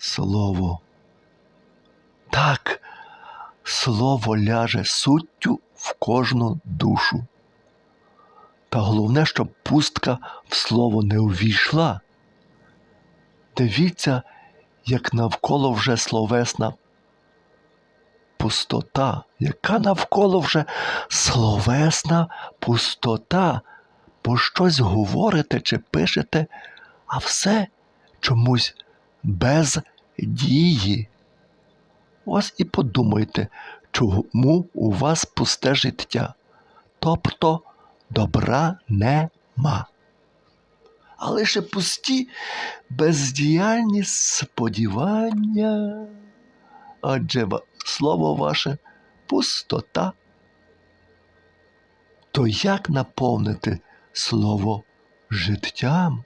слово. Так, слово ляже суттю в кожну душу. Та головне, щоб пустка в слово не увійшла. Дивіться, як навколо вже словесна пустота, яка навколо вже словесна пустота, бо щось говорите чи пишете, а все чомусь без дії. Ось і подумайте, чому у вас пусте життя, тобто добра нема. А лише пусті бездіяльні сподівання. Адже слово ваше пустота. То як наповнити слово життям?